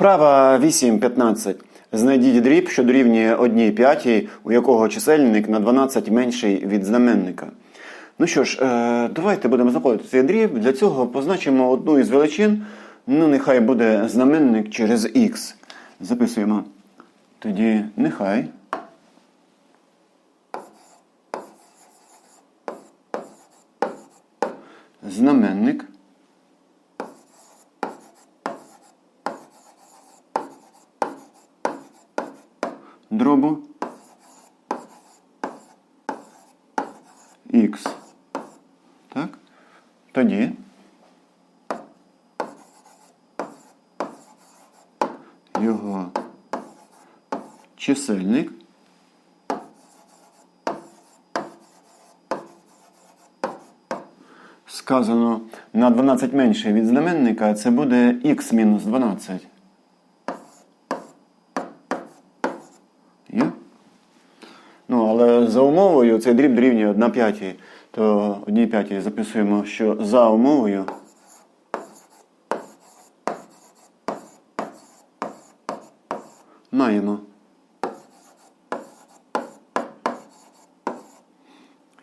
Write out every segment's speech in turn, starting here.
Вправа 8.15. Знайдіть дріб, що дорівнює 1 п'ятій, у якого чисельник на 12 менший від знаменника. Ну що ж, е, давайте будемо знаходити цей дріб. Для цього позначимо одну із величин. Ну, нехай буде знаменник через х. Записуємо. Тоді нехай. Знаменник. Дробу х. Так? Тоді його чисельник сказано на 12 менше від знаменника, це буде х мінус 12. Є? Ну, але за умовою цей дріб дорівнює 1 п'ятій. То 1 п'ятій записуємо, що за умовою маємо.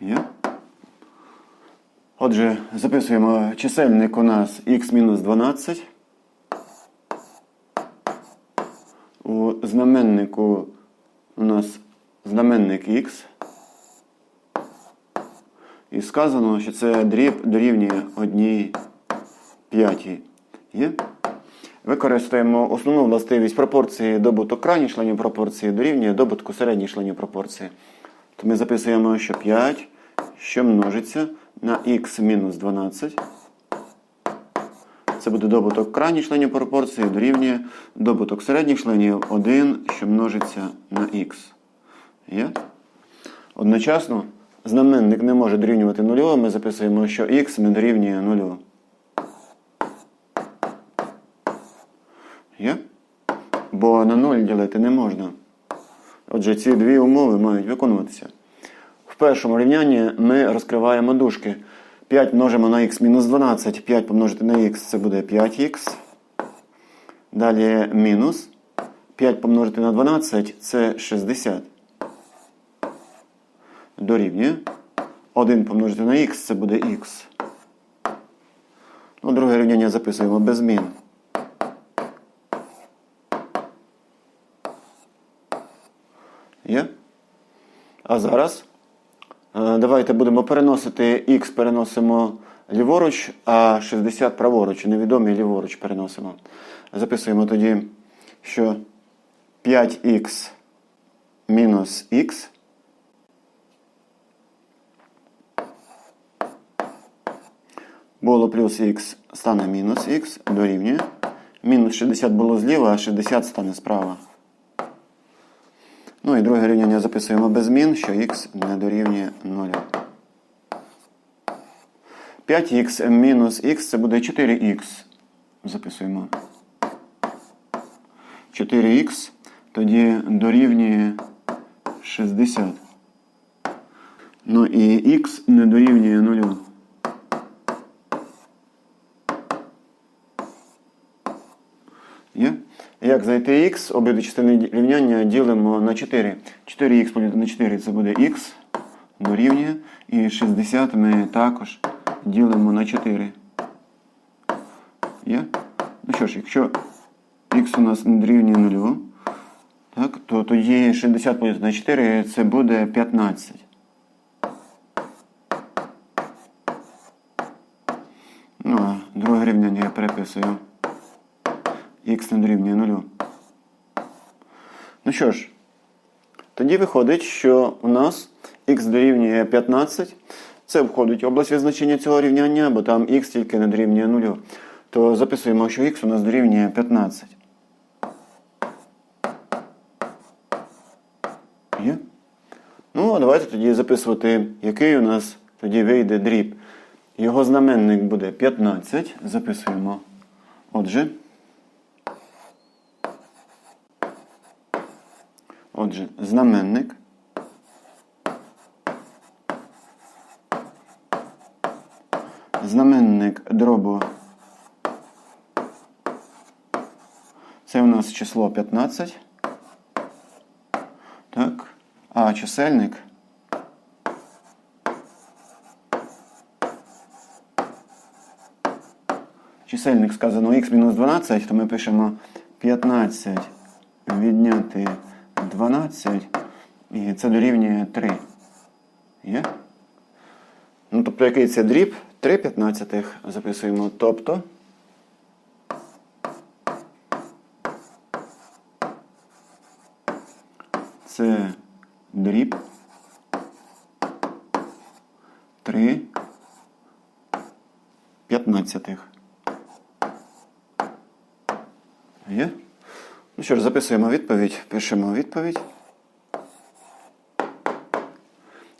Є? Отже, записуємо чисельник у нас х-12. У знаменнику у нас знаменник х. І сказано, що це дріб дорівнює 1 п'ятій. Використаємо основну властивість пропорції добуток крайніх членів пропорції дорівнює добутку середніх членів пропорції. То ми записуємо, що 5, що множиться на х мінус 12. Це буде добуток крайніх членів пропорції дорівнює добуток середніх членів 1, що множиться на х. Є? Одночасно знаменник не може дорівнювати нулю, ми записуємо, що х не дорівнює нулю. Є? Бо на 0 ділити не можна. Отже, ці дві умови мають виконуватися. В першому рівнянні ми розкриваємо дужки. 5 множимо на х мінус 12. 5 помножити на х це буде 5х. Далі мінус. 5 помножити на 12 це 60. Дорівнює. 1 помножити на х це буде х. Ну, друге рівняння записуємо без змін. Є? А зараз е, давайте будемо переносити х переносимо ліворуч, а 60 праворуч. Невідомі ліворуч переносимо. Записуємо тоді, що 5х мінус х було плюс х стане мінус х дорівнює. Мінус 60 було зліва, а 60 стане справа. Ну і друге рівняння записуємо без змін, що х не дорівнює 0. 5х мінус х це буде 4х. Записуємо. 4х тоді дорівнює 60. Ну і х не дорівнює 0. Є? Як знайти х, обидві частини рівняння ділимо на 4. 4х поділити на 4 це буде х дорівнює. І 60 ми також ділимо на 4. Є? Ну що ж, якщо х у нас не дорівнює 0, так, то тоді 60 поділити на 4 це буде 15. Ну, а друге рівняння я переписую х не дорівнює 0. Ну що ж, тоді виходить, що у нас х дорівнює 15. Це входить область визначення цього рівняння, бо там х тільки не дорівнює 0. То записуємо, що х у нас дорівнює 15. Є? Ну, а давайте тоді записувати, який у нас тоді вийде дріб. Його знаменник буде 15. Записуємо. Отже. Отже, знаменник. Знаменник дробу Це у нас число 15. Так. А чисельник. Чисельник сказано х мінус 12, то ми пишемо 15 відняти 12, і це дорівнює 3. Є? Ну, тобто, який це дріб? 3 п'ятнадцятих записуємо. Тобто. Це дріб 3 п'ятнадцятих. Є? Ну що ж, записуємо відповідь, пишемо відповідь.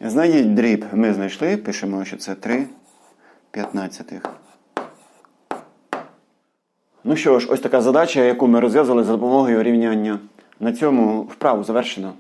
Знайдіть дріб ми знайшли, пишемо, що це 3 п'ятнадцятих. Ну що ж, ось така задача, яку ми розв'язали за допомогою рівняння. На цьому вправу завершено.